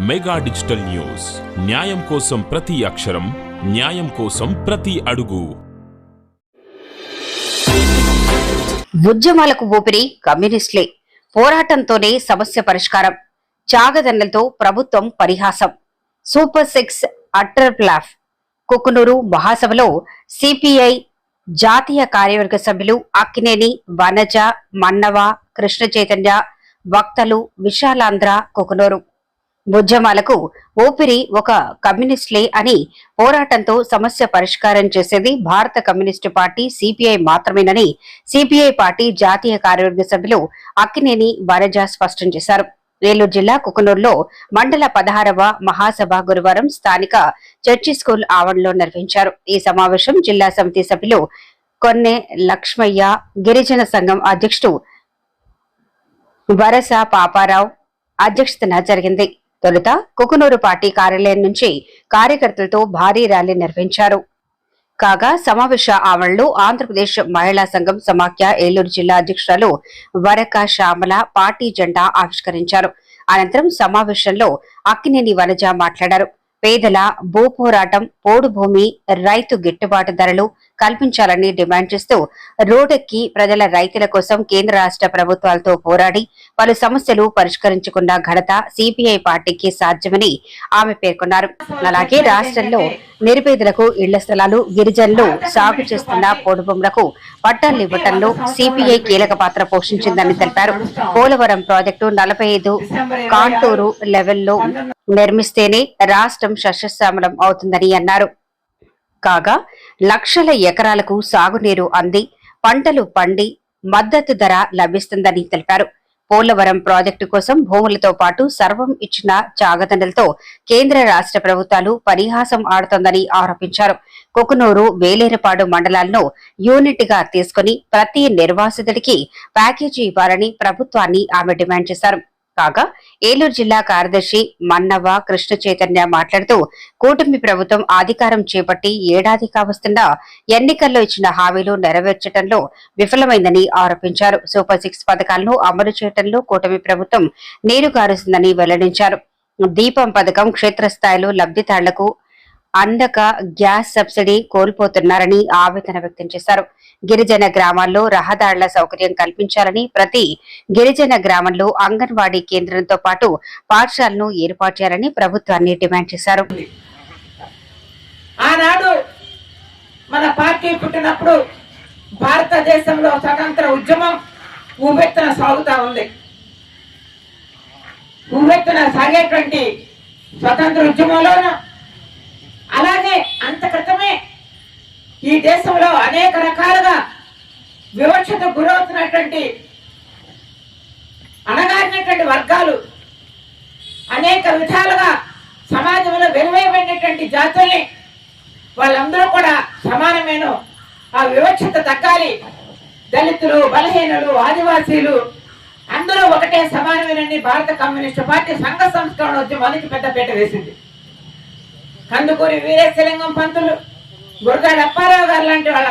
Mega digital news. న్యాయం కోసం ప్రతి అక్షరం న్యాయం కోసం ప్రతి అడుగు. ఉద్యమాలకు ఊపిరి కమ్యూనిస్టులే. పోరాటంతోనే సమస్య పరిష్కారం. త్యాగదన్నలతో ప్రభుత్వం పరిహాసం. Super six utter flop. Kukunuru మహాసభలో సిపిఐ జాతీయ కార్యవర్గ సభ్యులు అక్కినేని వనజ మన్నవ కృష్ణ చైతన్య వక్తలు విశాలాంధ్ర కుకునూరు. ఉద్యమాలకు ఊపిరి ఒక కమ్యూనిస్ట్లే అని పోరాటంతో సమస్య పరిష్కారం చేసేది భారత కమ్యూనిస్టు పార్టీ సిపిఐ మాత్రమేనని సిపిఐ పార్టీ జాతీయ కార్యవర్గ సభ్యులు అక్కినేని బరజా స్పష్టం చేశారు. ఏలూరు జిల్లా కుకునూరులో మండల పదహారవ మహాసభ గురువారం స్థానిక చర్చి స్కూల్ ఆవరణలో నిర్వహించారు. ఈ సమావేశం జిల్లా సమితి సభ్యులు కొన్నె లక్ష్మయ్య గిరిజన సంఘం అధ్యక్షుడు వరస పాపారావు అధ్యక్షతన జరిగింది. తొలుత కుకునూరు పార్టీ కార్యాలయం నుంచి కార్యకర్తలతో భారీ ర్యాలీ నిర్వహించారు. కాగా సమావేశ ఆవరణలో ఆంధ్రప్రదేశ్ మహిళా సంఘం సమాఖ్య ఏలూరు జిల్లా అధ్యక్షురాలు వరక శ్యామల పార్టీ జెండా ఆవిష్కరించారు. అనంతరం సమావేశంలో అక్కినేని వనజ మాట్లాడారు. పేదల భూ పోరాటం పోడు భూమి రైతు గిట్టుబాటు ధరలు కల్పించాలని డిమాండ్ చేస్తూ రోడ్డెక్కి ప్రజల రైతుల కోసం కేంద్ర రాష్ట్ర ప్రభుత్వాలతో పోరాడి పలు సమస్యలు పరిష్కరించుకున్న ఘనత సిపిఐ పార్టీకి సాధ్యమని ఆమె పేర్కొన్నారు. అలాగే రాష్ట్రంలో నిరుపేదలకు ఇళ్ళ స్థలాలు గిరిజనులు సాగు చేస్తున్న పోడు పట్టాలు ఇవ్వటంలో సిపిఐ కీలక పాత్ర పోషించిందని తెలిపారు. పోలవరం ప్రాజెక్టు నలభై ఐదు కాంటూరు లెవెల్లో నిర్మిస్తేనే రాష్ట్రం సస్యశ్యామలం అవుతుందని అన్నారు. కాగా లక్షల ఎకరాలకు సాగునీరు అంది పంటలు పండి మద్దతు ధర లభిస్తుందని తెలిపారు. పోలవరం ప్రాజెక్టు కోసం భూములతో పాటు సర్వం ఇచ్చిన చాగదండలతో కేంద్ర రాష్ట్ర ప్రభుత్వాలు పరిహాసం ఆడుతోందని ఆరోపించారు. కుకునూరు వేలేరుపాడు మండలాలను యూనిట్గా తీసుకుని ప్రతి నిర్వాసితుడికి ప్యాకేజీ ఇవ్వాలని ప్రభుత్వాన్ని ఆమె డిమాండ్ చేశారు. కాగా ఏలూరు జిల్లా కార్యదర్శి మన్నవ కృష్ణ చైతన్య మాట్లాడుతూ కూటమి ప్రభుత్వం అధికారం చేపట్టి ఏడాది కావస్తున్నా ఎన్నికల్లో ఇచ్చిన హామీలు నెరవేర్చడంలో విఫలమైందని ఆరోపించారు. సూపర్ సిక్స్ పథకాలను అమలు చేయడంలో కూటమి ప్రభుత్వం నీరు కారుస్తుందని వెల్లడించారు. దీపం పథకం క్షేత్రస్థాయిలో లబ్ధిదారులకు అందక గ్యాస్ సబ్సిడీ కోల్పోతున్నారని ఆవేదన వ్యక్తం చేశారు. గిరిజన గ్రామాల్లో రహదారుల సౌకర్యం కల్పించాలని ప్రతి గిరిజన గ్రామంలో అంగన్వాడీ కేంద్రంతో పాటు పాఠశాలను ఏర్పాటు చేయాలని ప్రభుత్వాన్ని డిమాండ్ చేశారు. ఆనాడు మన పార్టీ పుట్టినప్పుడు భారతదేశంలో స్వతంత్ర ఉద్యమం ఊబెత్తున సాగుతా ఉంది. ఊబెత్తున సాగేటువంటి స్వతంత్ర ఉద్యమంలోనూ ఈ దేశంలో అనేక రకాలుగా వివక్షత గురవుతున్నటువంటి అణగారినటువంటి వర్గాలు అనేక విధాలుగా సమాజంలో వెలువైపోయినటువంటి జాతుల్ని వాళ్ళందరూ కూడా సమానమైన. ఆ వివక్షత తగ్గాలి. దళితులు బలహీనులు ఆదివాసీలు అందరూ ఒకటే సమానమేనని భారత కమ్యూనిస్టు పార్టీ సంఘ సంస్కరణ ఉద్యమానికి పెద్దపేట వేసింది. కందుకూరి వీరేశలింగం పంతులు గురగాడ అప్పారావు గారు లాంటి వాళ్ళ